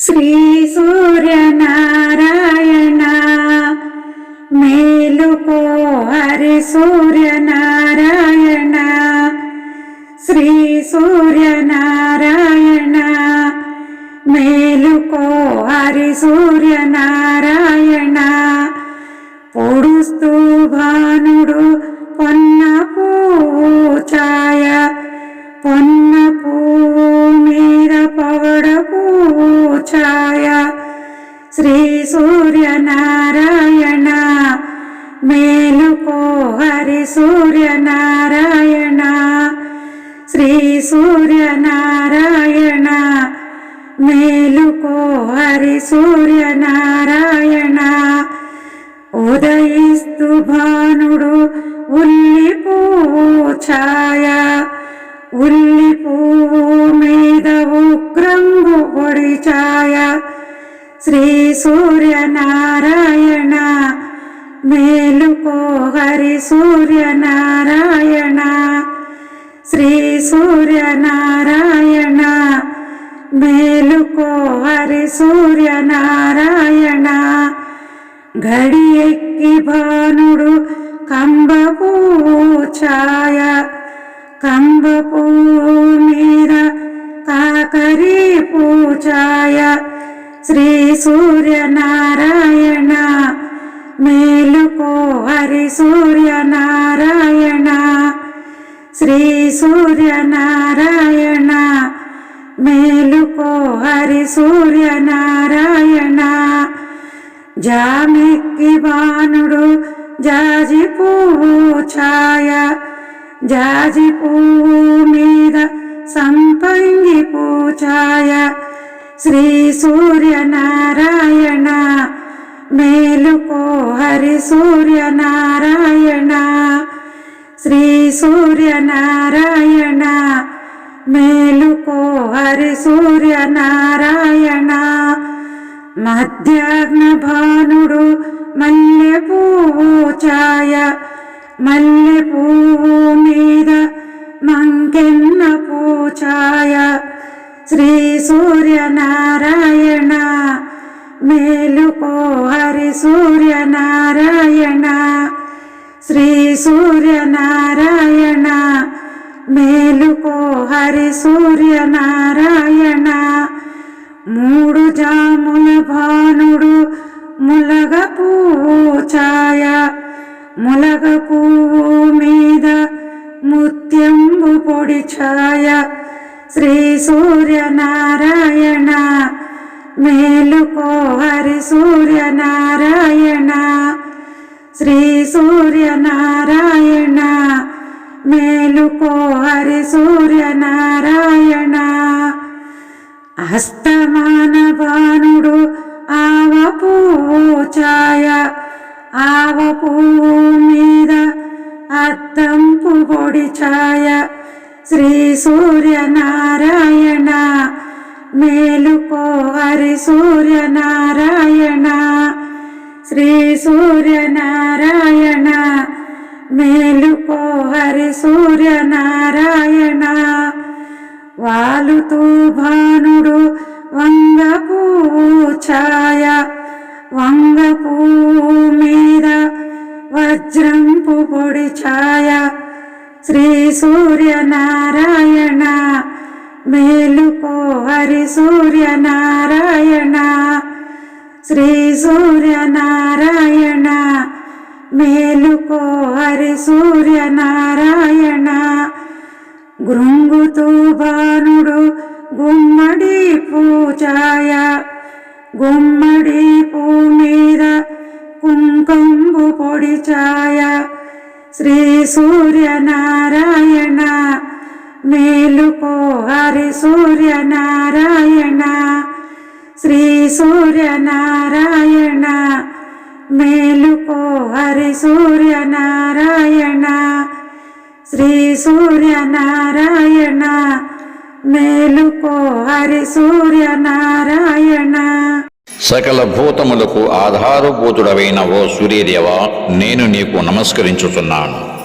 శ్రీ సూర్యనారాయణ. మేలుకో హరి సూర్యనారాయణ. శ్రీ సూర్యనారాయణ. మేలుకో హరి సూర్యనారాయణ. పొడుస్తూ భానుడు హరి సూర్యనారాయణ. శ్రీ సూర్యనారాయణ. మేలుకో హరి సూర్యనారాయణ. ఉదయిస్తు భానుడు ఉల్లిపూ ఛాయ. ఉల్లిపూ మీద ఉగ్రంగు పొడి ఛాయ. శ్రీ సూర్యనారాయణ. మేలుకో హరి సూర్యనారాయణ శ్రీ సూర్యనారాయణ మేలుకో హరి సూర్యనారాయణ. గడి ఎక్కి భానుడు కంబపూ ఛాయ కంబపూ మీర మీద కాకరి పూచాయ శ్రీ సూర్యనారాయణ. మేలుకో హరి సూర్యనారాయణ శ్రీ సూర్యనారాయణ. మేలుకో హరి సూర్యనారాయణ జామిక్కి బాణుడు జాజి పువ్వు ఛాయ. జాజి పువ్వు మీద సంపంగి పూచాయ. శ్రీ సూర్యనారాయణ మేలుకో హరి సూర్యనారాయణ. శ్రీ సూర్యనారాయణ మేలుకో హరి సూర్యనారాయణ. మధ్యాహ్న భానుడు మల్లె పూచాయ మల్లె పువ్వు మీద మంకెన్న పూచాయ. శ్రీ సూర్యనారాయణ. మేలుకో హరి సూర్యనారాయణ. శ్రీ సూర్యనారాయణ. మేలుకో హరి సూర్యనారాయణ. మూడు జాముల భానుడు ములగ పువ్వు ఛాయ. ములగ పువ్వు మీద ముత్యంబు పొడి ఛాయ. శ్రీ సూర్యనారాయణ. మేలుకో హరి సూర్యనారాయణ శ్రీ సూర్యనారాయణ. మేలుకో హరి సూర్యనారాయణ. నారాయణ భానుడు ఆవ పూచాయ ఆవ పువ్వు మీద అద్దంపు పొడి ఛాయ శ్రీ సూర్యనారాయణ. మేలుకో హరి సూర్యనారాయణ శ్రీ సూర్యనారాయణ మేలుకో హరి సూర్యనారాయణ. వాలుతూ భానుడు వంగపూ ఛాయ వంగ మీద వజ్రంపు పొడి ఛాయ శ్రీ సూర్యనారాయణ మేలుకో హరి సూర్య నారాయణ శ్రీ సూర్య నారాయణ మేలుకో హరి సూర్య నారాయణ గృంగుతూ భానుడు గుమ్మడి పూచాయ గుమ్మడి పూ మీద కుంకంబు పొడి ఛాయ శ్రీ సూర్యనారాయణ మేలుకో హరి సూర్యనారాయణ. శ్రీ సూర్యనారాయణ. మేలుకో హరి సూర్యనారాయణ. శ్రీ సూర్యనారాయణ. మేలుకో హరి సూర్యనారాయణ. సకల భూతములకు ఆధారభూతుడవైన ఓ సూర్యదేవ నేను నీకు నమస్కరించుతున్నాను